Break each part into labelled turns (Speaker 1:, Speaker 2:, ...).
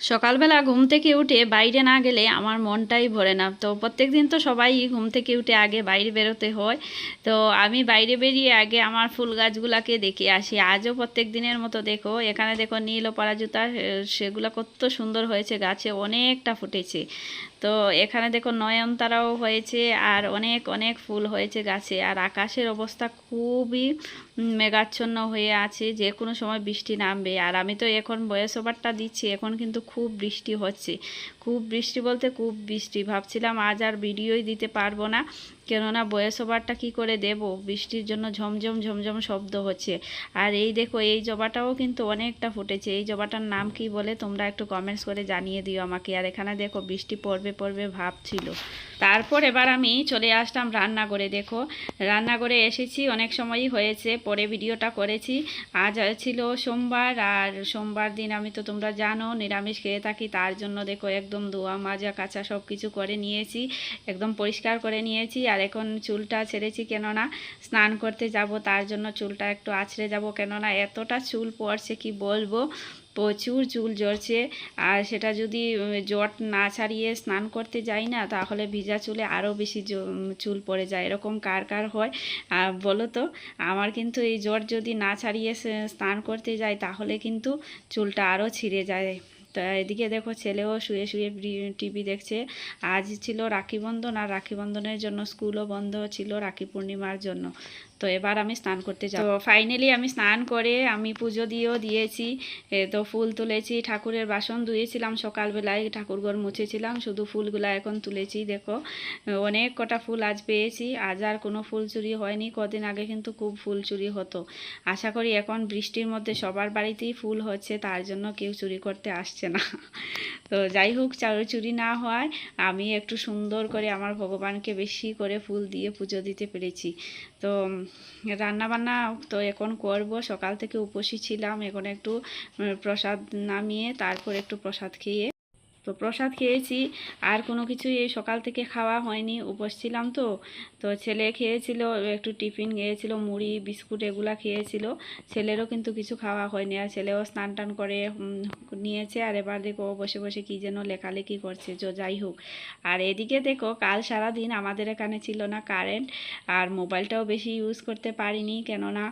Speaker 1: সকালবেলা ঘুম থেকে উঠে বাইরে না গেলে আমার মনটাই ভরে না। তো প্রত্যেক দিন তো সবাই ঘুম থেকে উঠে আগে বাইরে বেরোতে হয়। তো আমি বাইরে বেরিয়ে আগে আমার ফুল গাছগুলাকে দেখে আসি। আজও প্রত্যেক দিনের মতো দেখো, এখানে দেখো নীল ও পরাজুতা সেগুলো কত সুন্দর হয়েছে, গাছে অনেকটা ফুটেছে। তো এখানে দেখো নয়নতারাও হয়েছে আর অনেক অনেক ফুল হয়েছে গাছে। আর আকাশের অবস্থা খুবই মেঘাচ্ছন্ন হয়ে আছে, যে কোনো সময় বৃষ্টি নামবে। আর আমি তো এখন বয়স ওভারটা দিচ্ছি, এখন কিন্তু খুব বৃষ্টি হচ্ছে। খুব বৃষ্টি বলতে খুব বৃষ্টি। ভাবছিলাম আজ আর ভিডিওই দিতে পারব না। কেননা বয়স ওভারটা কী করে দেব? বৃষ্টির জন্য ঝমঝম ঝমঝম শব্দ হচ্ছে। আর এই দেখো, এই জবাটাও কিন্তু অনেকটা ফুটেছে। এই জবাটার নাম কি বলে তোমরা একটু কমেন্টস করে জানিয়ে দিও আমাকে। আর এখানে দেখো, বৃষ্টি পড়বে পড়বে ভাব ছিল। তারপর এবার আমি চলে আসলাম রান্নাঘরে। দেখো, রান্নাঘরে এসেছি, অনেক সময়ই হয়েছে, পরে ভিডিওটা করেছি। আজ ছিল সোমবার, আর সোমবার দিন আমি তো তোমরা জানো, নিরামিষ খেয়ে থাকি, তার জন্য দেখো একদম ধোয়া, মাজা, কাঁচা সব কিছু করে নিয়েছি, একদম পরিষ্কার করে নিয়েছি। আর এখন চুলটা ছেড়েছি কেননা স্নান করতে যাব, তার জন্য চুলটা একটু আছড়ে যাব। কেননা এতটা চুল পড়ছে, কি বলব? প্রচুর চুল ঝরছে। আর সেটা যদি জট না ছাড়িয়ে স্নান করতে যাই না, তাহলে ভিজা চুলে আরও বেশি চুল পড়ে যায়। এরকম কার কার হয়? আর বলো তো, আমার কিন্তু এই জট যদি না ছাড়িয়ে স্নান করতে যাই তাহলে কিন্তু চুলটা আরও ছিঁড়ে যায়। তো এদিকে দেখো ছেলেও শুয়ে শুয়ে টিভি দেখছে। আজ ছিল রাখি বন্ধন আর রাখি বন্ধনের জন্য স্কুলও বন্ধ ছিল রাখি পূর্ণিমার জন্য। তো এবার আমি স্নান করতে যাব। ফাইনালি আমি স্নান করে আমি পুজো দিয়েও দিয়েছি। তো ফুল তুলেছি, ঠাকুরের বাসন ধুয়েছিলাম সকালবেলায় ঠাকুরঘর মুছেছিলাম, শুধু ফুলগুলা এখন তুলেছি, দেখো। অনেক কটা ফুল আজ পেয়েছি, আজ আর কোনো ফুল চুরি হয়নি, কদিন আগে কিন্তু খুব ফুল চুরি হতো। আশা করি এখন বৃষ্টির মধ্যে সবার বাড়িতেই ফুল হচ্ছে, তার জন্য কেউ চুরি করতে আসছে না। তো যাই হোক, চুরি না হওয়ায় আমি একটু সুন্দর করে আমার ভগবানকে বেশি করে ফুল দিয়ে পুজো দিতে পেরেছি। তো রান্না বান্না তো এখন করব। সকাল থেকে উপসী ছিলাম, এখন একটু প্রসাদ নামিয়ে তারপর একটু প্রসাদ খেয়ে তো প্রসাদ খেয়েছি। আর কোনো কিছু এই সকাল থেকে খাওয়া হয়নি, উপোস ছিলাম তো। তো ছেলে খেয়েছিল, একটু টিফিন খেয়েছিল মুড়ি, বিস্কুট এগুলা খেয়েছিল। ছেলেরও কিন্তু কিছু খাওয়া হয়নি, আর ছেলেও স্নান টান করে নিয়েছে। আর এবার দেখো বসে বসে কী যেন লেখালেখি করছে, যো যাই হোক। আর এদিকে দেখো কাল সারা দিন আমাদের এখানে ছিল না কারেন্ট, আর মোবাইলটাও বেশি ইউজ করতে পারিনি। কেননা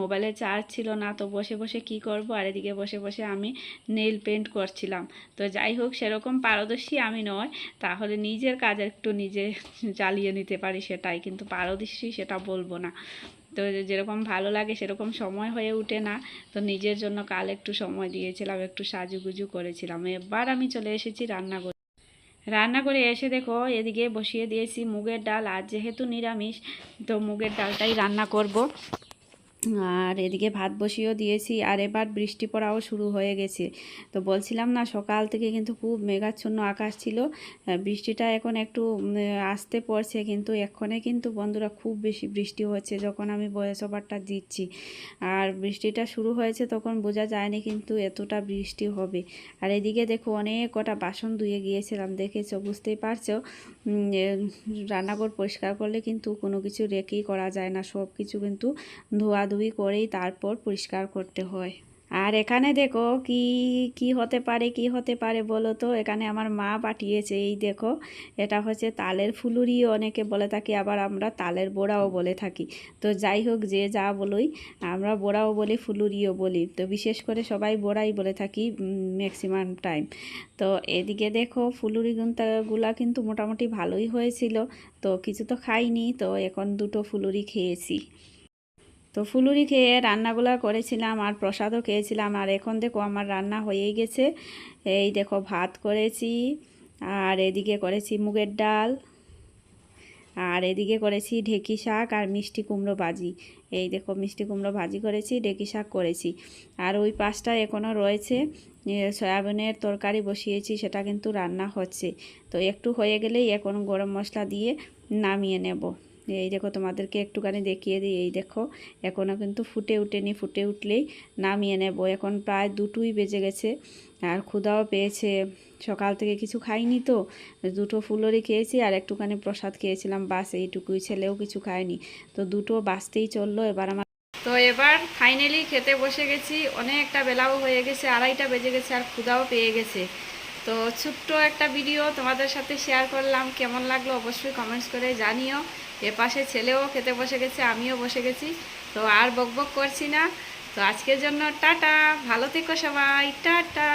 Speaker 1: মোবাইলে চার্জ ছিল না, তো বসে বসে কি করব? আর এদিকে বসে বসে আমি নেল পেন্ট করছিলাম। তো যাই হোক সেরকম পারদর্শী আমি নয়। তাহলে নিজের কাজ একটু নিজে চালিয়ে নিতে পারি সেটাই, কিন্তু পারদর্শী সেটা বলব না। তো যেরকম ভালো লাগে সেরকম সময় হয়ে ওঠে না। তো নিজের জন্য কাল একটু সময় দিয়েছিলাম, একটু সাজুগুজু করেছিলাম। এবার আমি চলে এসেছি রান্না করে রান্না করে এসে দেখো, এদিকে বসিয়ে দিয়েছি মুগের ডাল, আর যেহেতু নিরামিষ, তো মুগের ডালটাই রান্না করব। আর এদিকে ভাত বসিয়েও দিয়েছি, আর এবার বৃষ্টি পড়াও শুরু হয়ে গেছে। তো বলছিলাম না, সকাল থেকে কিন্তু খুব মেঘাচ্ছন্ন আকাশ ছিল। বৃষ্টিটা এখন একটু আসতে পড়ছে, কিন্তু এক্ষণে কিন্তু বন্ধুরা খুব বেশি বৃষ্টি হচ্ছে যখন আমি বয়স ওভারটা দিচ্ছি। আর বৃষ্টিটা শুরু হয়েছে তখন বোঝা যায়নি কিন্তু এতটা বৃষ্টি হবে। আর এদিকে দেখো অনেক কটা বাসন ধুয়ে গিয়েছিলাম, দেখেছ? বুঝতেই পারছ? রান্নাঘর পরিষ্কার করলে কিন্তু কোনো কিছু রেখেই করা যায় না সব কিছু কিন্তু ধোয়াধুয়ি করেই তারপর পরিষ্কার করতে হয়। আর এখানে দেখো কি কি হতে পারে, কি হতে পারে বলো তো? এখানে আমার মা পাঠিয়েছে, এই দেখো, এটা হচ্ছে তালের ফুলুরি, অনেকে বলে থাকি, আবার আমরা তালের বোড়াও বলে থাকি। তো যাই হোক, যে যা বলোই, আমরা বোড়াও বলি, ফুলুরিও বলি। তো বিশেষ করে সবাই বোড়াই বলে থাকি ম্যাক্সিমাম টাইম তো এদিকে দেখো, ফুলুরি গুলা কিন্তু মোটামুটি ভালোই হয়েছিল। তো কিছু তো খাইনি, তো এখন দুটো ফুলুরি খেয়েছি। তো ফুলুরি খেয়ে রান্নাগুলো করেছিলাম আর প্রসাদও খেয়েছিলাম। আর এখন দেখো আমার রান্না হয়েই গেছে। এই দেখো ভাত করেছি, আর এদিকে করেছি মুগের ডাল, আর এদিকে করেছি ঢেকি শাক আর মিষ্টি কুমড়ো ভাজি। এই দেখো মিষ্টি কুমড়ো ভাজি করেছি, ঢেকি শাক করেছি। আর ওই পাশটা এখনও রয়েছে। সয়াবিনের তরকারি বসিয়েছি, সেটা কিন্তু রান্না হচ্ছে। তো একটু হয়ে গেলেই এখন গরম মশলা দিয়ে নামিয়ে নেব। এই দেখো তোমাদেরকে একটুখানি দেখিয়ে দিই, এই দেখো। এখনও কিন্তু ফুটে উঠেনি, ফুটে উঠলেই নামিয়ে নেব। এখন প্রায় দুটোই বেজে গেছে আর ক্ষুধাও পেয়েছে। সকাল থেকে কিছু খাইনি তো, দুটো ফুলরি খেয়েছি আর একটুখানি প্রসাদ খেয়েছিলাম, বাস এইটুকুই। ছেলেও কিছু খায়নি, তো দুটো বাঁচতেই চলল। এবার আমার তো এবার ফাইনালি খেতে বসে গেছি। অনেকটা বেলাও হয়ে গেছে, আড়াইটা বেজে গেছে আর ক্ষুদাও পেয়ে গেছে। তো ছোট্ট একটা ভিডিও তোমাদের সাথে শেয়ার করলাম। কেমন লাগল অবশ্যই কমেন্টস করে জানিও। এ পাশে ছেলেও খেতে বসে গেছে, আমিও বসে গেছি। তো আর বকবক করছি না। তো আজকের জন্য টাটা, ভালো থেকো সবাই, টাটা।